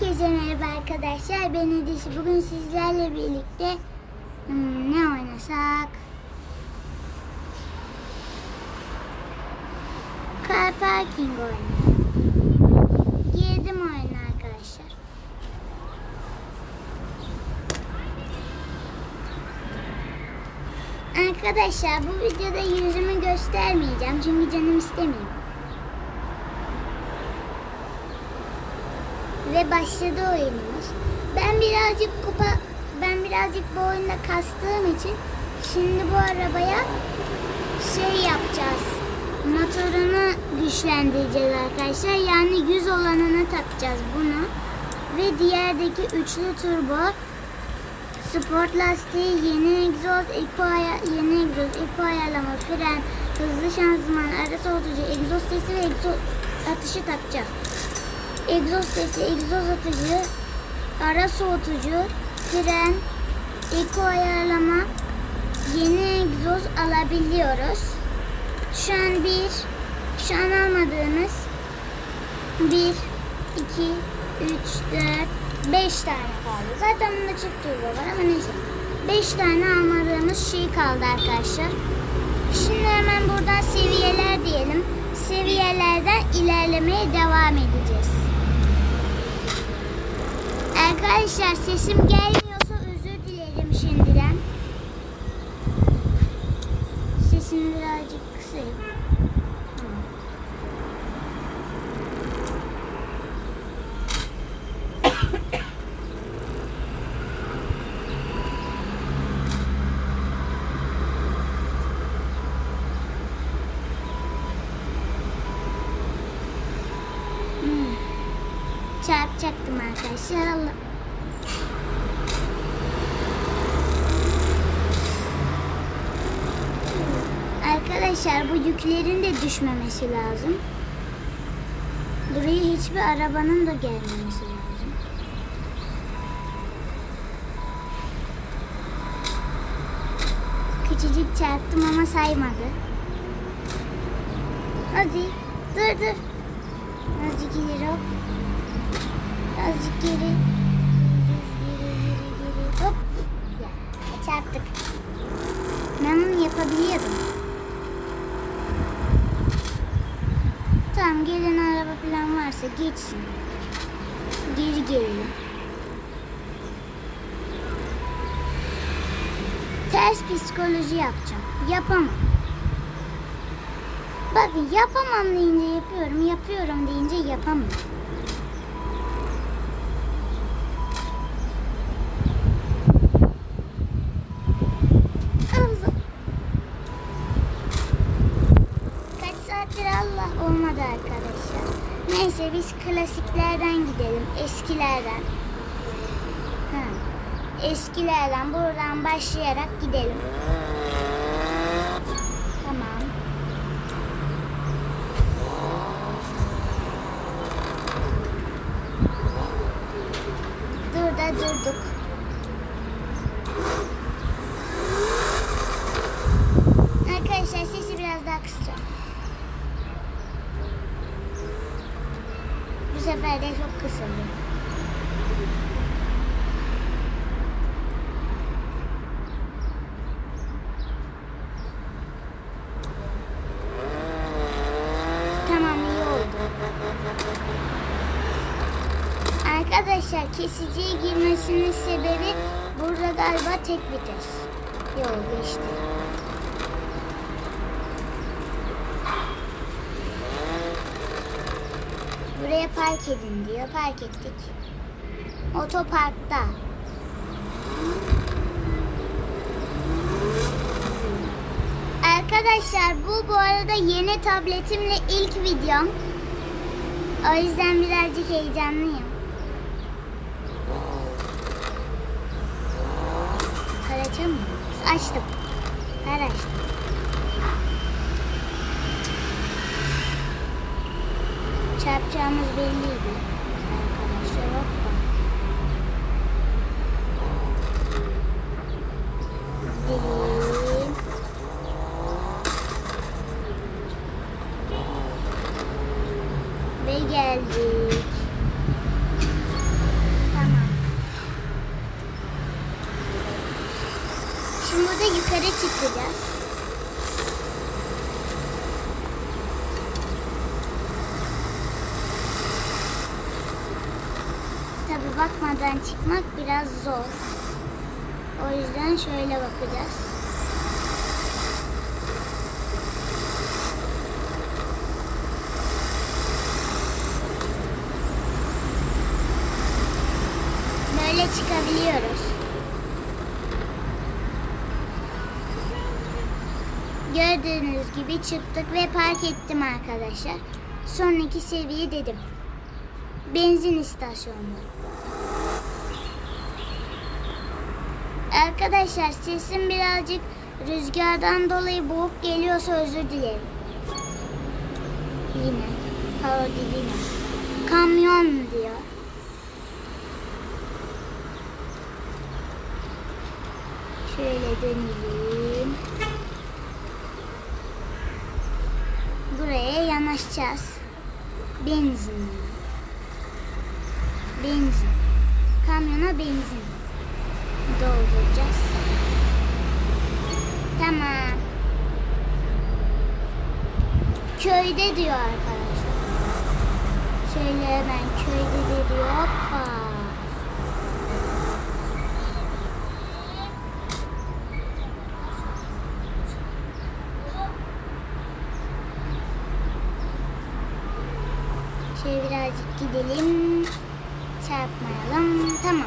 Herkese merhaba arkadaşlar. Ben Edisi. Bugün sizlerle birlikte hmm, ne oynasak? Car parking oynayalım. Girdim oyuna arkadaşlar. Arkadaşlar bu videoda yüzümü göstermeyeceğim çünkü canım istemiyor. Ve başladı oyunumuz. Ben birazcık kupa ben birazcık bu oyunda kastığım için şimdi bu arabaya şey yapacağız. Motorunu güçlendireceğiz arkadaşlar. Yani 100 olanını takacağız bunu. Ve diğerdeki üçlü turbo Sport lastiği, yeni egzoz, aya, yeni egzoz, eko ayarlama, fren, hızlı şanzıman, ara soğutucu, egzoz sesi ve egzoz atışı takacağız. Egzoz sesi, egzoz atıcı, ara soğutucu, fren, eko ayarlama, yeni egzoz alabiliyoruz. Şu an bir, şu an almadığımız bir, iki, üç, dört, beş tane kaldı. Zaten bunda çift turbo var ama neyse. Beş tane almadığımız şey kaldı arkadaşlar. Şimdi hemen buradan seviyeler diyelim. Seviyelerden ilerlemeye devam edeceğiz. Arkadaşlar sesim gelmiyorsa özür dilerim şimdiden. Sesimi birazcık kısayım. Tamam. Hmm. Çarpacaktım arkadaşlar. Allah. Arkadaşlar bu yüklerin de düşmemesi lazım. Buraya hiçbir arabanın da gelmemesi lazım. Küçücük çarptım ama saymadı. Hadi dur dur. Azıcık ileri hop. Azıcık geri. Hop. Ya çarptık. Ben bunu yapabiliyordum. Gelen araba falan varsa geçsin. Geri gelelim. Ters psikoloji yapacağım. Yapamam. Bakın yapamam deyince yapıyorum, yapıyorum deyince yapamam. Allah. Kaç saattir Allah olmadı arkadaşlar. Neyse biz klasiklerden gidelim, eskilerden. Ha. Eskilerden buradan başlayarak gidelim. Tamam. Dur da durduk. Arkadaşlar sesi biraz daha kısacağım. Bu sefer de çok kısıldı. Tamam iyi oldu. Arkadaşlar kesiciye girmesinin sebebi burada galiba tek vites. Yok geçti. Buraya park edin diyor. Park ettik. Otoparkta. Arkadaşlar bu bu arada yeni tabletimle ilk videom. O yüzden birazcık heyecanlıyım. Açtım. Kar açtım. Çarpacağımız belliydi. Arkadaşlar hoppa. Gidelim. Ve geldik. da yukarı çıkacağız. Tabi bakmadan çıkmak biraz zor. O yüzden şöyle bakacağız. Böyle çıkabiliyoruz. Gördüğünüz gibi çıktık ve park ettim arkadaşlar. Sonraki seviye dedim. Benzin istasyonu. Arkadaşlar sesim birazcık rüzgardan dolayı boğuk geliyorsa özür dilerim. Yine. Parodi yine. Kamyon diyor. Şöyle dönelim. Buraya yanaşacağız. Benzin. Benzin. Kamyona benzin dolduracağız. Tamam. Köyde diyor arkadaşlar. Şöyle hemen köyde de diyor. Hoppa. Şöyle birazcık gidelim. Çarpmayalım. Tamam.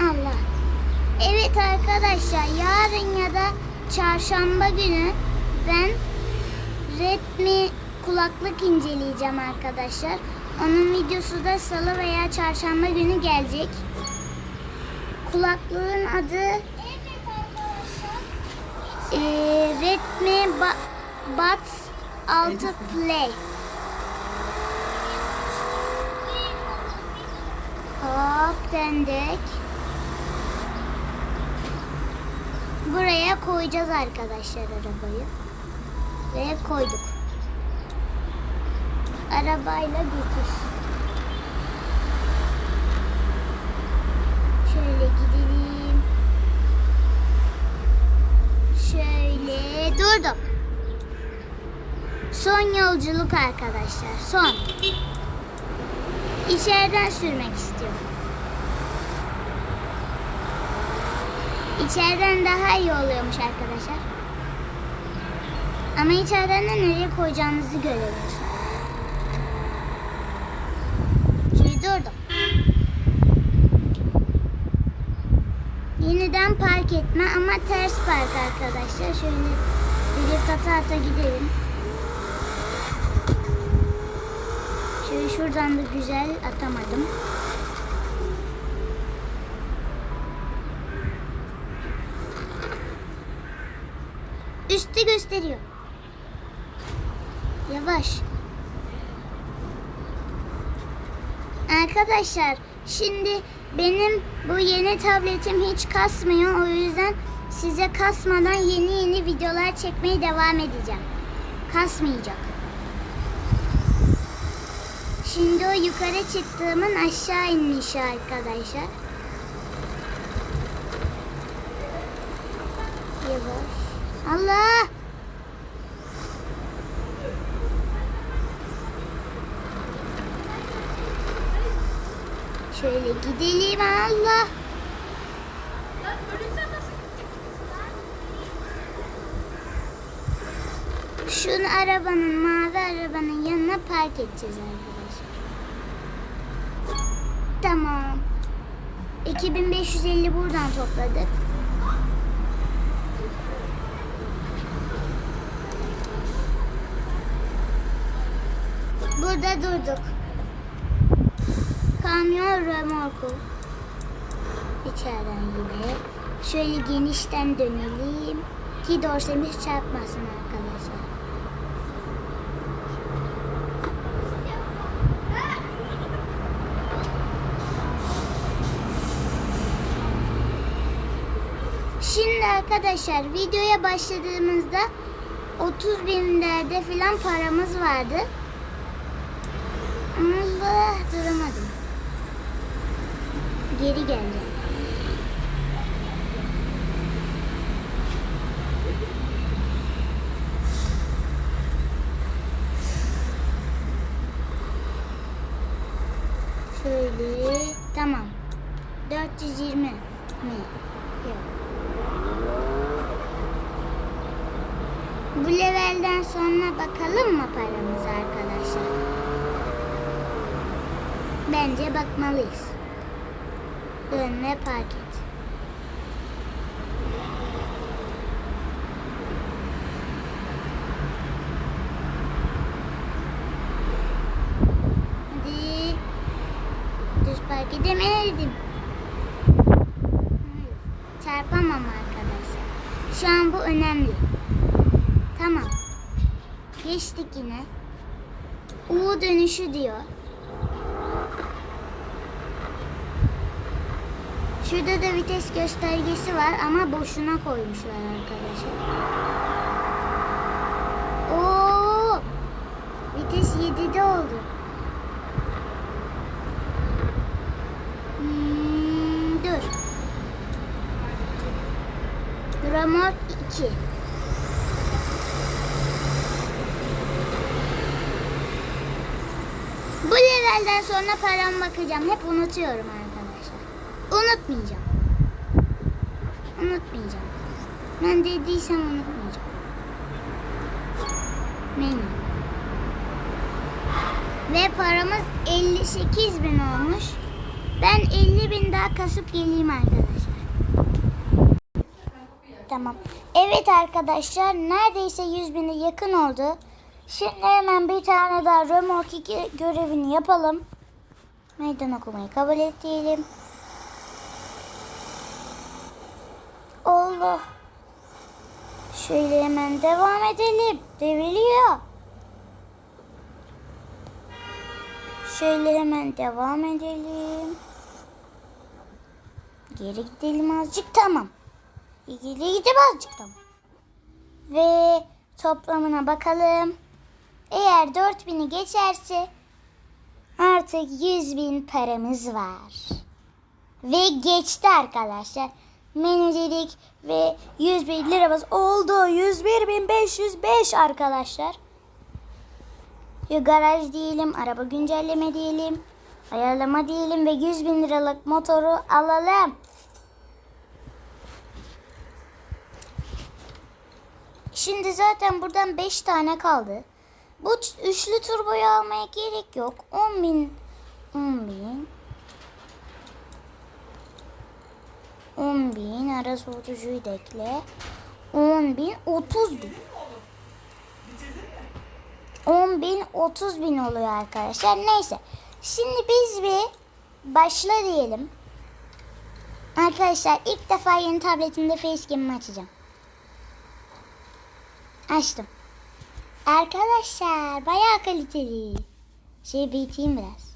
Allah. Evet arkadaşlar yarın ya da çarşamba günü ben Redmi kulaklık inceleyeceğim arkadaşlar. Onun videosu da salı veya çarşamba günü gelecek. Kulaklığın adı eee, Redmi Ba- Buds 6 Play. Hop döndük. Buraya koyacağız arkadaşlar arabayı. Ve koyduk. Arabayla götür. Şöyle gidelim. Şöyle durdum. Son yolculuk arkadaşlar. Son. İçeriden sürmek istiyorum. İçeriden daha iyi oluyormuş arkadaşlar. Ama içeriden de nereye koyacağınızı göremiyorsunuz. Şimdi durdum. Yeniden park etme ama ters park arkadaşlar. Şöyle drift ata ata gidelim. Şöyle şuradan da güzel atamadım. Üstü gösteriyor. Yavaş. Arkadaşlar şimdi benim bu yeni tabletim hiç kasmıyor. O yüzden size kasmadan yeni yeni videolar çekmeye devam edeceğim. Kasmayacak. Şimdi o yukarı çıktığımın aşağı inmişi arkadaşlar. Yavaş. Allah! Şöyle gidelim Allah. Şunu arabanın, mavi arabanın yanına park edeceğiz arkadaşlar. Tamam. 2550 buradan topladık. Burada durduk. Kamyon remorku. İçeriden yine. Şöyle genişten dönelim. Ki dorsemiz çarpmasın arkadaşlar. Şimdi arkadaşlar videoya başladığımızda 30 binlerde falan paramız vardı. Allah duramadım. Geri geleceğim. Şöyle tamam. 420 mi? Yok. Bu levelden sonra bakalım mı paramıza arkadaşlar? Bence bakmalıyız. Dön ve park et. Hadi. Düz park edemedim. Hayır, Çarpamam arkadaşlar. Şu an bu önemli. Tamam. Geçtik yine. U dönüşü diyor. Şurada da vites göstergesi var ama boşuna koymuşlar arkadaşlar. Oo! Vites 7'de oldu. Hmm, dur. Gramor 2. Bu levelden sonra param bakacağım. Hep unutuyorum arkadaşlar. Unutmayacağım. Unutmayacağım. Ben dediysem unutmayacağım. Menü. Ve paramız 58 bin olmuş. Ben 50 bin daha kasıp geleyim arkadaşlar. Tamam. Evet arkadaşlar neredeyse 100 bine yakın oldu. Şimdi hemen bir tane daha Remork 2 görevini yapalım. Meydan okumayı kabul et diyelim. Allah. Şöyle hemen devam edelim. Devriliyor. Şöyle hemen devam edelim. Geri gidelim azıcık tamam. Geri gidelim azıcık tamam. Ve toplamına bakalım. Eğer 4000'i geçerse artık 100 bin paramız var. Ve geçti arkadaşlar. Menü dedik ve 100 bin liramız oldu. 101.505 arkadaşlar. Ya garaj diyelim, araba güncelleme diyelim, ayarlama diyelim ve 100 bin liralık motoru alalım. Şimdi zaten buradan 5 tane kaldı. Bu üçlü turboyu almaya gerek yok. 10 bin, 10 bin, 10 bin, ara soğutucuyu da ekle. 10 bin, 30 bin. 10 bin, 30 bin oluyor arkadaşlar. Neyse. Şimdi biz bir başla diyelim. Arkadaşlar ilk defa yeni tabletimde facecam'ımı açacağım. Açtım. Arkadaşlar bayağı kaliteli. Şey büyüteyim biraz.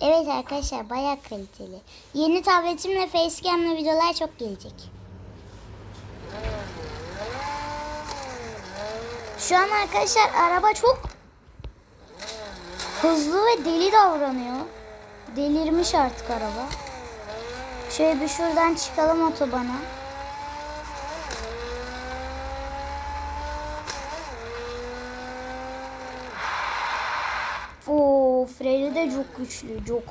Evet arkadaşlar bayağı kaliteli. Yeni tabletimle facecam'la videolar çok gelecek. Şu an arkadaşlar araba çok hızlı ve deli davranıyor. Delirmiş artık araba. Şöyle bir şuradan çıkalım otobana. Freni de çok güçlü. Çok.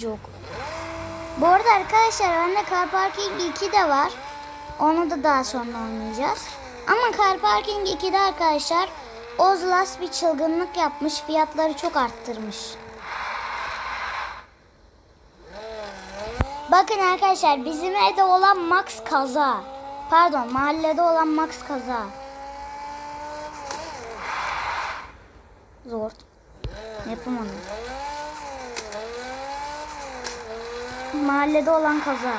Çok. Bu arada arkadaşlar bende Car Parking 2 de var. Onu da daha sonra oynayacağız. Ama Car Parking 2'de arkadaşlar Ozlas bir çılgınlık yapmış. Fiyatları çok arttırmış. Bakın arkadaşlar bizim evde olan Max kaza. Pardon mahallede olan Max kaza. Zor. Yapamadım. Mahallede olan kaza.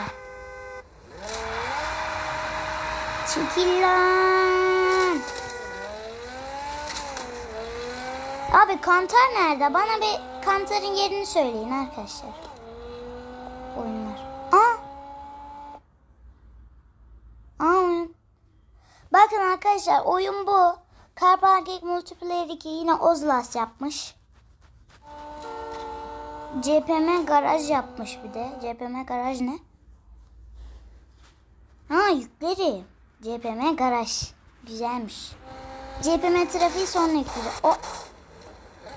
Çekil lan. Abi kantar nerede? Bana bir kantarın yerini söyleyin arkadaşlar. Oyunlar. Aa. Aa oyun. arkadaşlar oyun bu. Car Parking Multiplayer 2 yine Ozlas yapmış. CPM garaj yapmış bir de. CPM garaj ne? Ha yükleri. CPM garaj. Güzelmiş. CPM trafiği sonra yükledi. O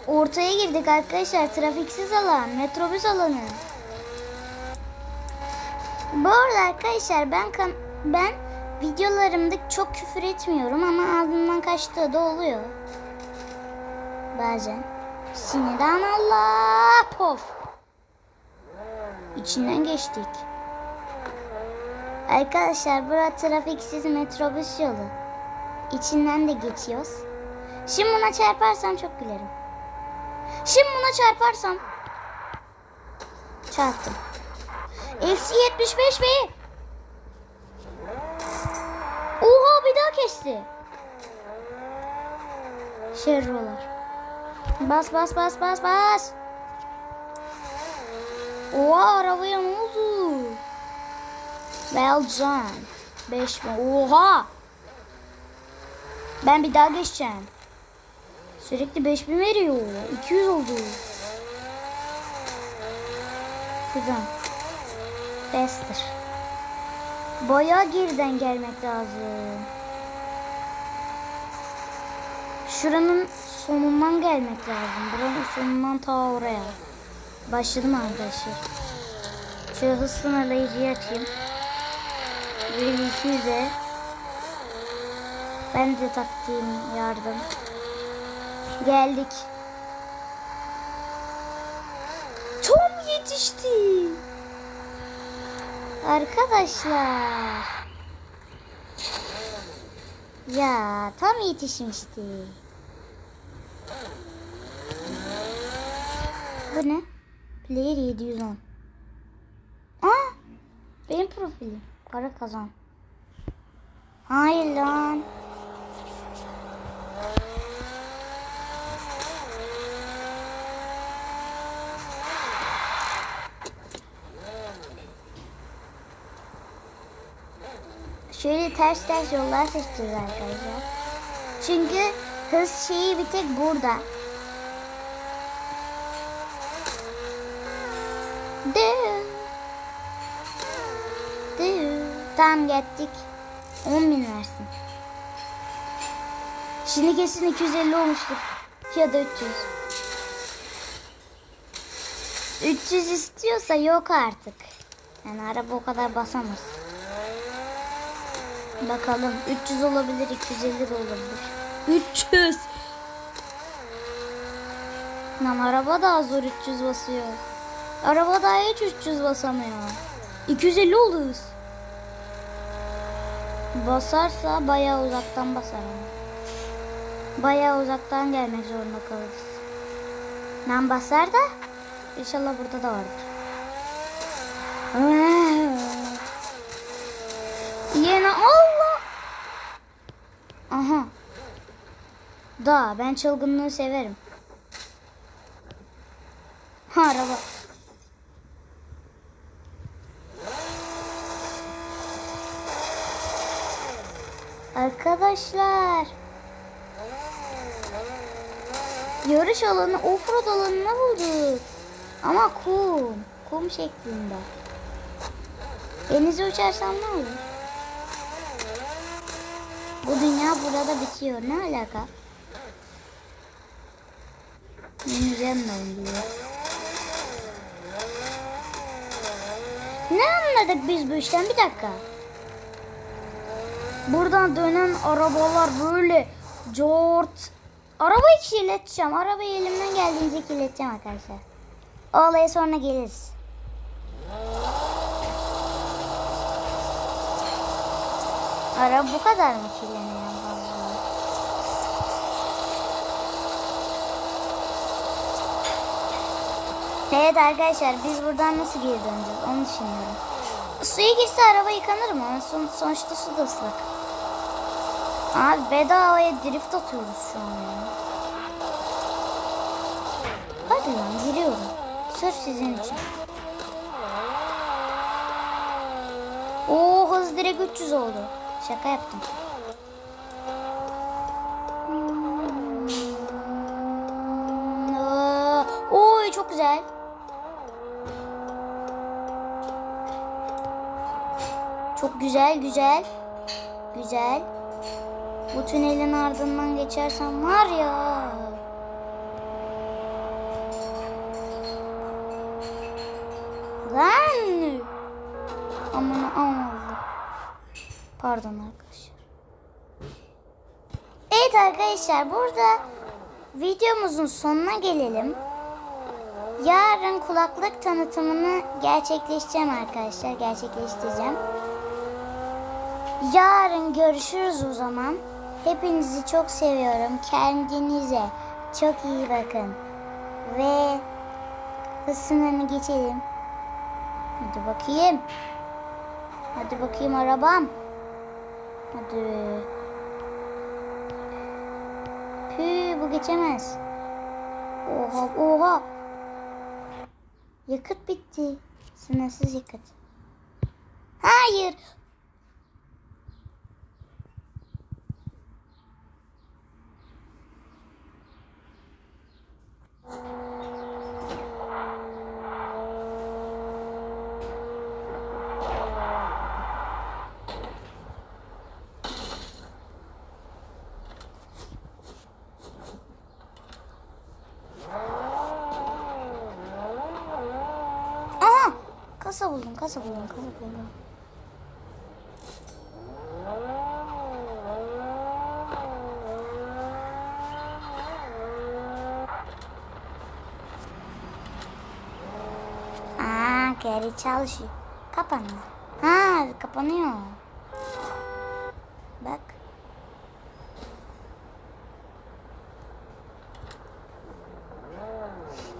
Ortaya girdik arkadaşlar. Trafiksiz alan. Metrobüs alanı. Bu arada arkadaşlar ben kan ben videolarımda çok küfür etmiyorum ama ağzımdan kaçtığı da oluyor. Bazen. Sinirden Allah pof. İçinden geçtik. Arkadaşlar bura trafiksiz metrobüs yolu. İçinden de geçiyoruz. Şimdi buna çarparsam çok gülerim. Şimdi buna çarparsam. Çarptım. Eksi 75 be. Oha bir daha kesti. Şerrolar. Bas bas bas bas bas. Oha arabaya ne oldu? Well done. 5 mi? Oha. Ben bir daha geçeceğim. Sürekli 5000 veriyor. 200 oldu. Şuradan. Faster. Bayağı geriden gelmek lazım. Şuranın sonundan gelmek lazım. Buranın sonundan ta oraya. Başladım arkadaşlar. Şöyle hız sınırlayıcıyı açayım. 2200'e. Ben de taktiğim yardım. Geldik. Tom yetişti. Arkadaşlar. Ya tam yetişmişti. Bu ne? Player 710. Aa! Benim profilim. Para kazan. Hayır lan. Şöyle ters ters yollar seçeceğiz arkadaşlar. Çünkü hız şeyi bir tek burada. Tamam gittik. 10 bin versin. Şimdi kesin 250 olmuştur. Ya da 300. 300 istiyorsa yok artık. Yani araba o kadar basamaz. Bakalım 300 olabilir 250 de olabilir. 300. Lan araba daha zor 300 basıyor. Araba daha hiç 300 basamıyor. 250 oluruz. Basarsa bayağı uzaktan basar ama. Bayağı uzaktan gelmek zorunda kalırız. Lan basar da inşallah burada da vardır. Yine Allah. Aha. Da ben çılgınlığı severim. Ha araba. Arkadaşlar. Yarış alanı, offroad alanına bulduk. Ama kum. Kum şeklinde. Denize uçarsam ne olur? Bu dünya burada bitiyor. Ne alaka? Yeneceğim ben diyor. Ne anladık biz bu işten? Bir dakika. Buradan dönen arabalar böyle cort. Arabayı kirleteceğim. Arabayı elimden geldiğince kirleteceğim arkadaşlar. O olaya sonra geliriz. Araba bu kadar mı kirleniyor? Evet arkadaşlar biz buradan nasıl geri döneceğiz onu düşünüyorum. Suya girse araba yıkanır mı? Son, sonuçta su da ıslak. Abi bedavaya drift atıyoruz şu an ya. Hadi lan giriyorum. Sırf sizin için. Oo hız direkt 300 oldu. Şaka yaptım. Güzel güzel. Güzel. Bu tünelin ardından geçersem var ya. Lan. Aman aman. Pardon arkadaşlar. Evet arkadaşlar burada videomuzun sonuna gelelim. Yarın kulaklık tanıtımını gerçekleştireceğim arkadaşlar. Gerçekleştireceğim. Yarın görüşürüz o zaman. Hepinizi çok seviyorum. Kendinize çok iyi bakın. Ve hız sınırını geçelim. Hadi bakayım. Hadi bakayım arabam. Hadi. Pü bu geçemez. Oha oha. Yakıt bitti. Sınırsız yakıt. Hayır. 가서 보는 가서 보는 가서 보는 geri çalışıyor. Kapanma. Ha, kapanıyor. Bak.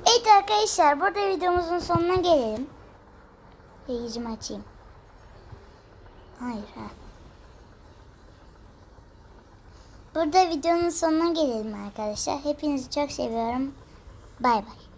Evet arkadaşlar burada videomuzun sonuna gelelim. Yayıcımı açayım. Hayır ha. Burada videonun sonuna gelelim arkadaşlar. Hepinizi çok seviyorum. Bay bay.